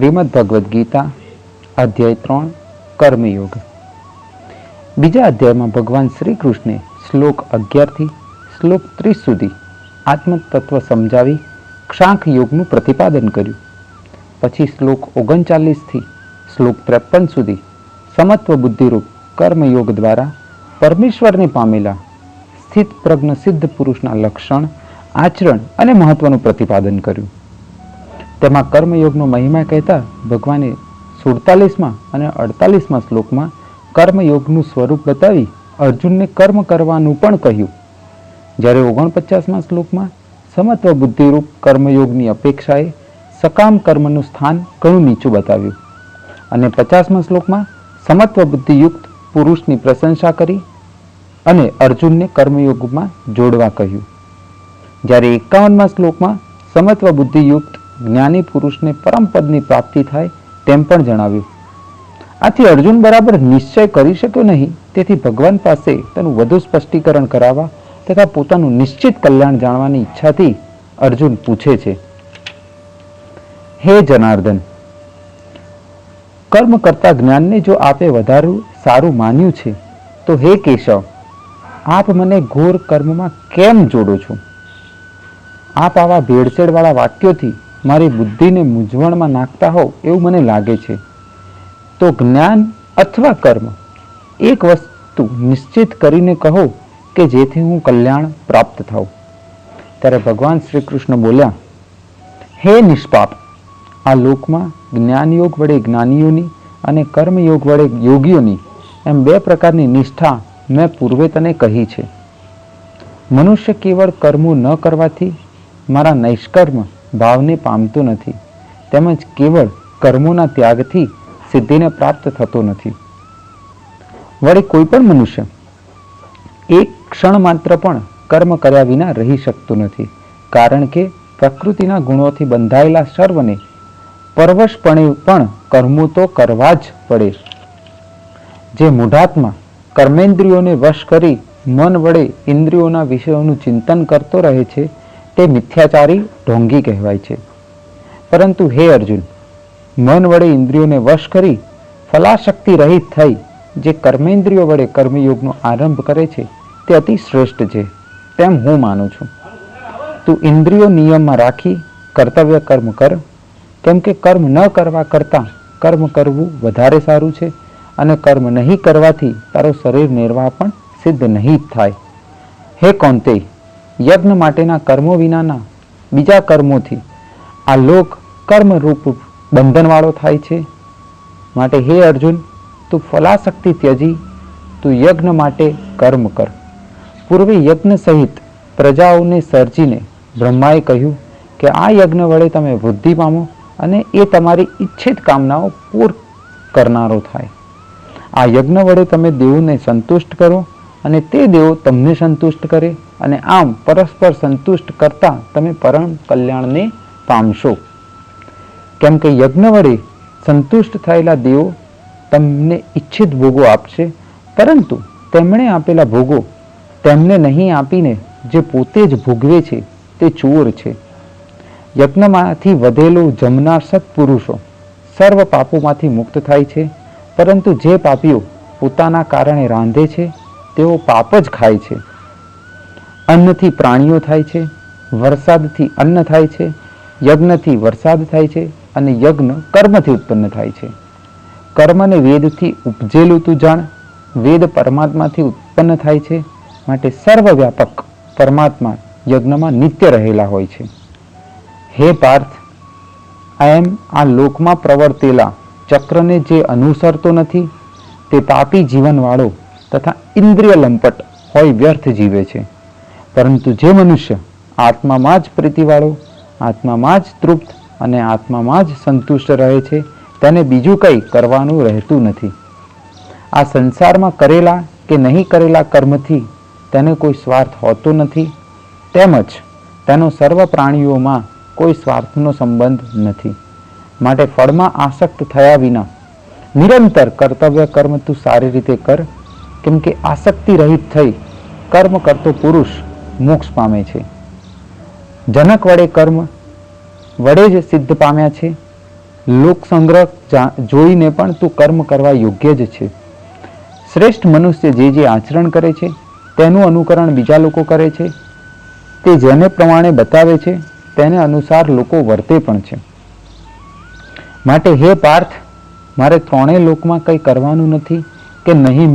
શ્રીમદ ભગવદ્ ગીતા, અધ્યાય ત્રણ, કર્મયોગ. બીજા અધ્યાયમાં ભગવાન શ્રી કૃષ્ણે શ્લોક અગિયારથી શ્લોક ત્રીસ સુધી આત્મતત્વ સમજાવી ક્ષાંક યોગનું પ્રતિપાદન કર્યું. પછી શ્લોક ઓગણચાલીસથી શ્લોક ત્રેપન સુધી સમત્વ બુદ્ધિરૂપ કર્મયોગ દ્વારા પરમેશ્વરને પામેલા સ્થિત પ્રજ્ઞ સિદ્ધ પુરુષના લક્ષણ, આચરણ અને મહત્વનું પ્રતિપાદન કર્યું. તેમાં કર્મયોગનો મહિમા કહેતા ભગવાને સુડતાલીસમાં અને અડતાલીસમાં શ્લોકમાં કર્મયોગનું સ્વરૂપ બતાવી અર્જુનને કર્મ કરવાનું પણ કહ્યું. જ્યારે ઓગણપચાસમાં શ્લોકમાં સમત્વ બુદ્ધિરૂપ કર્મયોગની અપેક્ષાએ સકામ કર્મનું સ્થાન ઘણું નીચું બતાવ્યું. અને પચાસમાં શ્લોકમાં સમત્વ બુદ્ધિયુક્ત પુરુષની પ્રશંસા કરી અને અર્જુનને કર્મયોગમાં જોડવા કહ્યું. જ્યારે એકાવનમાં શ્લોકમાં સમત્વ બુદ્ધિયુક્ત જ્ઞાની પુરુષને પરમ પ્રાપ્તિ થાય તેમ પણ જણાવ્યું. આથી અર્જુન બરાબર નિશ્ચય કરી શક્યો નહીં. તેથી ભગવાન પાસે તેનું વધુ સ્પષ્ટીકરણ કરાવવા તથા પોતાનું નિશ્ચિત કલ્યાણ જાણવાની ઈચ્છાથી અર્જુન પૂછે છે, હે જનાર્દન, કર્મ કરતા જ્ઞાનને જો આપે વધારું સારું માન્યું છે, તો હે કેશવ, આપ મને ઘોર કર્મમાં કેમ જોડો છો? આપ આવા ભેળસેળવાળા વાક્યોથી મારી બુદ્ધિને મૂંઝવણમાં નાખતા હોવ એવું મને લાગે છે. તો જ્ઞાન અથવા કર્મ, એક વસ્તુ નિશ્ચિત કરીને કહો કે જેથી હું કલ્યાણ પ્રાપ્ત થાઉં. ત્યારે ભગવાન શ્રી કૃષ્ણ બોલ્યા, હે નિષ્પાપ, આ લોકમાં જ્ઞાનયોગ વડે જ્ઞાનીઓની અને કર્મયોગ વડે યોગીઓની એમ બે પ્રકારની નિષ્ઠા મેં પૂર્વે તને કહી છે. મનુષ્ય કેવળ કર્મો ન કરવાથી મારા નૈષ્કર્મ ભાવને પામતો નથી. તેમજ કેવળ કર્મોના ત્યાગથી સિદ્ધિને પ્રાપ્ત થતો નથી. વળી કોઈ પણ મનુષ્ય એક ક્ષણ માત્ર પણ કર્મ કર્યા વિના રહી શકતો નથી. કારણ કે પ્રકૃતિના ગુણોથી બંધાયેલા સર્વને પરવશપણે પણ કર્મો તો કરવા જ પડે. જે મૂઢાત્મા કર્મેન્દ્રિયોને વશ કરી મન વડે ઇન્દ્રિયોના વિષયોનું ચિંતન કરતો રહે છે તે મિથ્યાચારી ઢોંગી કહેવાય છે. પરંતુ હે અર્જુન, મન વડે ઇન્દ્રિયોને વશ કરી ફલાશક્તિ રહિત થઈ જે કર્મેન્દ્રિયો વડે કર્મયોગનો આરંભ કરે છે તે અતિ શ્રેષ્ઠ છે, તેમ હું માનું છું. તું ઇન્દ્રિયો નિયમમાં રાખી કર્તવ્ય કર્મ કર. કેમ કે કર્મ ન કરવા કરતાં કર્મ કરવું વધારે સારું છે અને કર્મ નહીં કરવાથી તારો શરીર નિર્વાહ પણ સિદ્ધ નહીં થાય. હે કૌંતેય યજ્ઞ માટેના કર્મો વિનાના બીજા કર્મોથી આ લોક કર્મરૂપ બંધનવાળો થાય છે. માટે હે અર્જુન, તું ફલાશક્તિ ત્યજી, તું યજ્ઞ માટે કર્મ કર. પૂર્વે યજ્ઞ સહિત પ્રજાઓને સર્જીને બ્રહ્માએ કહ્યું કે આ યજ્ઞ વડે તમે વૃદ્ધિ પામો અને એ તમારી ઈચ્છિત કામનાઓ પૂર કરનારો થાય. આ યજ્ઞ વડે તમે દેવોને સંતુષ્ટ કરો અને તે દેવો તમને સંતુષ્ટ કરે. અને આમ પરસ્પર સંતુષ્ટ કરતા તમે પરમ કલ્યાણને પામશો. કેમ કે યજ્ઞ વડે સંતુષ્ટ થયેલા દેવો તમને ઈચ્છિત ભોગો આપશે, પરંતુ તેમણે આપેલા ભોગો તેમને નહીં આપીને જે પોતે જ ભોગવે છે તે ચોર છે. યજ્ઞમાંથી વધેલું જમનાર સત્પુરુષો સર્વ પાપોમાંથી મુક્ત થાય છે, પરંતુ જે પાપીઓ પોતાના કારણે રાંધે છે, તેઓ પાપ જ ખાય છે. અન્નથી પ્રાણીઓ થાય છે, વરસાદથી અન્ન થાય છે, યજ્ઞથી વરસાદ થાય છે અને યજ્ઞ કર્મથી ઉત્પન્ન થાય છે. કર્મને વેદથી ઉપજેલું તું જાણ, વેદ પરમાત્માથી ઉત્પન્ન થાય છે માટે સર્વવ્યાપક પરમાત્મા યજ્ઞમાં નિત્ય રહેલા હોય છે. હે પાર્થ એમ આ લોકમાં પ્રવર્તેલા ચક્રને જે અનુસરતો નથી, તે પાપી જીવનવાળો તથા ઇન્દ્રિય લંપટ હોય વ્યર્થ જીવે છે. પરંતુ જે મનુષ્ય આત્મામાં જ પ્રીતિવાળો, આત્મામાં જ તૃપ્ત અને આત્મામાં જ સંતુષ્ટ રહે છે, તેને બીજું કંઈ કરવાનું રહેતું નથી. આ સંસારમાં કરેલા કે નહીં કરેલા કર્મથી તેને કોઈ સ્વાર્થ હોતો નથી, તેમજ તેનો સર્વ પ્રાણીઓમાં કોઈ સ્વાર્થનો સંબંધ નથી. માટે ફળમાં આસક્ત થયા વિના નિરંતર કર્તવ્ય કર્મ તું સારી રીતે કર, કેમ કે આસક્તિ રહિત થઈ, કર્મ કરતો પુરુષ મોક્ષ પામે છે. જનક વડે કર્મ, વડે જ સિદ્ધ પામ્યા છે. લોકસંગ્રહ સંગ્રહ જોઈને પણ તું કર્મ કરવા યોગ્ય જ છે. શ્રેષ્ઠ મનુષ્ય જે જે આચરણ કરે છે, તેનું અનુકરણ બીજા લોકો કરે છે. તે જેને પ્રમાણે બતાવે છે, તેને અનુસાર લોકો વર્તે પણ છે. માટે હે પાર્થ, મારે ત્રણેય લોકમાં કંઈ કરવાનું નથી કે નહીં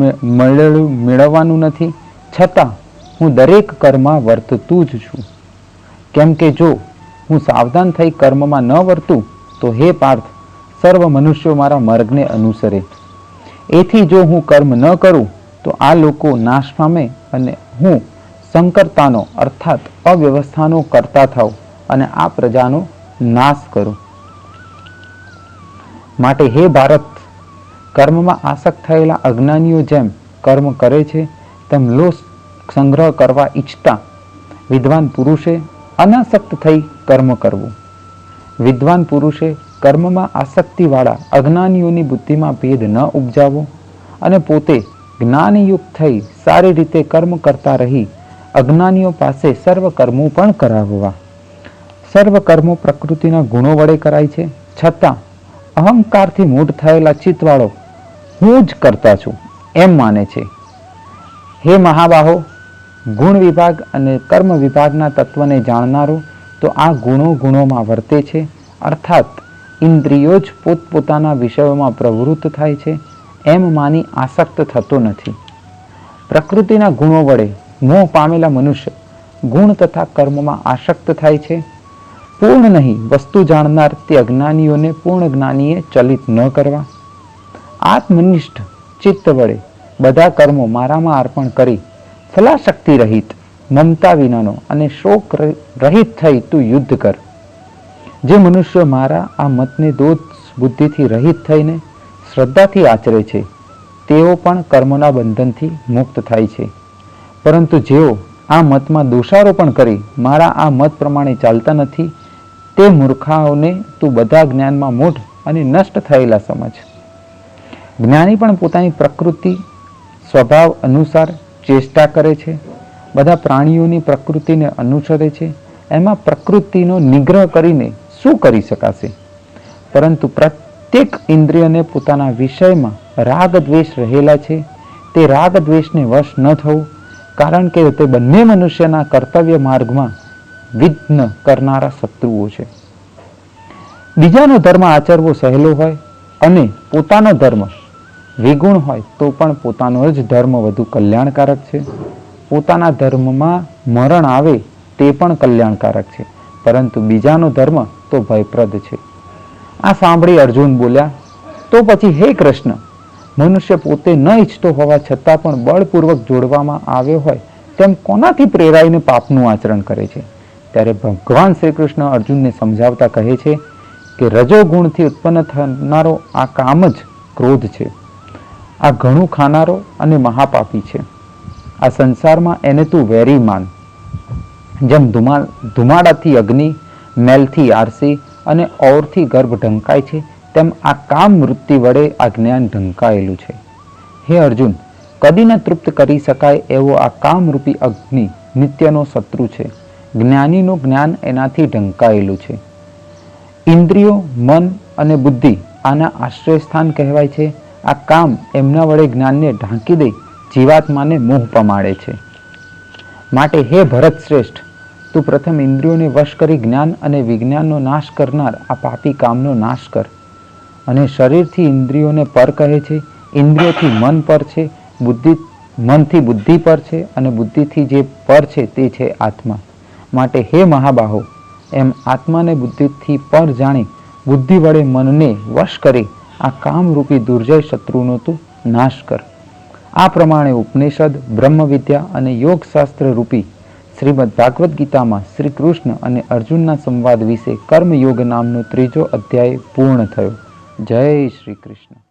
મેળવવાનું નથી. છતાં હું દરેક કર્મમાં વર્તતું જ છું. કેમ કે જો હું સાવધાન થઈ કર્મમાં ન વર્તું, તો હે પાર્થ, સર્વ મનુષ્યો મારા માર્ગને અનુસરે. એથી જો હું કર્મ ન કરું, તો આ લોકો નાશ પામે અને હું સંકરતાનો અર્થાત અવ્યવસ્થાનો કરતા થાવ અને આ પ્રજાનો નાશ કરું. માટે હે ભારત, કર્મમાં આસક્ત થયેલા અજ્ઞાનીઓ જેમ કર્મ કરે છે, તેમ લો સંગ્રહ કરવા ઈચ્છતા વિદ્વાન પુરુષે અનાસક્ત થઈ કર્મ કરવું. વિદ્વાન પુરુષે કર્મમાં આસક્તિવાળા અજ્ઞાનીઓની બુદ્ધિમાં ભેદ ન ઉપજાવો અને પોતે જ્ઞાનયુક્ત થઈ સારી રીતે કર્મ કરતા રહી અજ્ઞાનીઓ પાસે સર્વ કર્મો પણ કરાવવા. સર્વ કર્મો પ્રકૃતિના ગુણો વડે કરાય છે. છતાં અહંકારથી મૂઢ થયેલા ચિત્તવાળો હું જ કરતા છું, એમ માને છે. હે મહાબાહો ગુણ વિભાગ અને કર્મ વિભાગના તત્વને જાણનારો તો આ ગુણો ગુણોમાં વર્તે છે. અર્થાત, ઇન્દ્રિયો જ પોતપોતાના વિષયોમાં પ્રવૃત્ત થાય છે. એમ માની આસક્ત થતો નથી. પ્રકૃતિના ગુણો વડે મોહ પામેલા મનુષ્ય ગુણ તથા કર્મમાં આસક્ત થાય છે. પૂર્ણ નહીં, વસ્તુ જાણનાર તે અજ્ઞાનીઓને પૂર્ણ જ્ઞાનીએ ચલિત ન કરવા. આત્મનિષ્ઠ ચિત્ત વડે બધા કર્મો મારામાં અર્પણ કરી ફલાશક્તિ રહિત, મમતા વિનાનો અને શોક રહિ- રહિત થઈ તું યુદ્ધ કર. જે મનુષ્ય મારા આ મતને દોષ બુદ્ધિથી રહિત થઈને શ્રદ્ધાથી આચરે છે, તેઓ પણ કર્મોના બંધનથી મુક્ત થાય છે. પરંતુ જેઓ આ મતમાં દોષારોપણ કરી મારા આ મત પ્રમાણે ચાલતા નથી, તે મૂર્ખાઓને તું બધા જ્ઞાનમાં મૂઢ અને નષ્ટ થયેલા સમજ. જ્ઞાની પણ પોતાની પ્રકૃતિ, સ્વભાવ અનુસાર ચેષ્ટા કરે છે, બધા પ્રાણીઓની પ્રકૃતિને અનુસરે છે, એમાં પ્રકૃતિનો નિગ્રહ કરીને શું કરી શકાશે? પરંતુ પ્રત્યેક ઇન્દ્રિયને પોતાના વિષયમાં રાગ દ્વેષ રહેલા છે, તે રાગ દ્વેષને વશ ન થવું, કારણ કે તે બંને મનુષ્યના કર્તવ્ય માર્ગમાં વિઘ્ન કરનારા શત્રુઓ છે. બીજાનો ધર્મ આચરવો સહેલો હોય અને પોતાનો ધર્મ વિગુણ હોય તો પણ પોતાનો જ ધર્મ વધુ કલ્યાણકારક છે. પોતાના ધર્મમાં મરણ આવે તે પણ કલ્યાણકારક છે. પરંતુ બીજાનો ધર્મ તો ભયપ્રદ છે. આ સાંભળી અર્જુન બોલ્યા, તો પછી હે કૃષ્ણ, મનુષ્ય પોતે ન ઈચ્છતો હોવા છતાં પણ બળપૂર્વક જોડવામાં આવ્યો હોય તેમ કોનાથી પ્રેરાઈને પાપનું આચરણ કરે છે? ત્યારે ભગવાન શ્રી કૃષ્ણ અર્જુનને સમજાવતા કહે છે કે રજોગુણથી ઉત્પન્ન થનારો આ કામ જ ક્રોધ છે. આ ઘણું ખાનારો અને મહાપાપી છે. આ સંસારમાં એને તું વેરી માન. જેમ ધુમા, ધુમાડાથી અગ્નિ, મેલથી આરસી અને ઓરથી ગર્ભ ઢંકાય છે, તેમ આ કામ વૃત્તિ વડે આ જ્ઞાન ઢંકાયેલું છે. હે અર્જુન, કદી ન તૃપ્ત કરી શકાય એવો આ કામરૂપી અગ્નિ નિત્યનો શત્રુ છે. જ્ઞાનીનું જ્ઞાન એનાથી ઢંકાયેલું છે. ઇન્દ્રિયો, મન અને બુદ્ધિ આના આશ્રય સ્થાન કહેવાય છે. આ કામ એમના વડે જ્ઞાનને ઢાંકી દઈ જીવાત્માને મોહ પમાડે છે. માટે હે ભરત શ્રેષ્ઠ, તું પ્રથમ ઇન્દ્રિયોને વશ કરી જ્ઞાન અને વિજ્ઞાનનો નાશ કરનાર આ પાપી કામનો નાશ કર. અને શરીરથી ઇન્દ્રિયોને પર કહે છે, ઇન્દ્રિયોથી મન પર છે, બુદ્ધિ, મનથી બુદ્ધિ પર છે અને બુદ્ધિથી જે પર છે તે છે આત્મા. માટે હે મહાબાહો, એમ આત્માને બુદ્ધિથી પર જાણી બુદ્ધિ વડે મનને વશ કરી આ કામરૂપી દુર્જય શત્રુનો તું નાશ કર. આ પ્રમાણે ઉપનિષદ બ્રહ્મ વિદ્યા અને યોગશાસ્ત્ર રૂપી શ્રીમદ ભાગવદ્ ગીતામાં શ્રી કૃષ્ણ અને અર્જુનના સંવાદ વિશે કર્મયોગ નામનો ત્રીજો અધ્યાય પૂર્ણ થયો. જય શ્રી કૃષ્ણ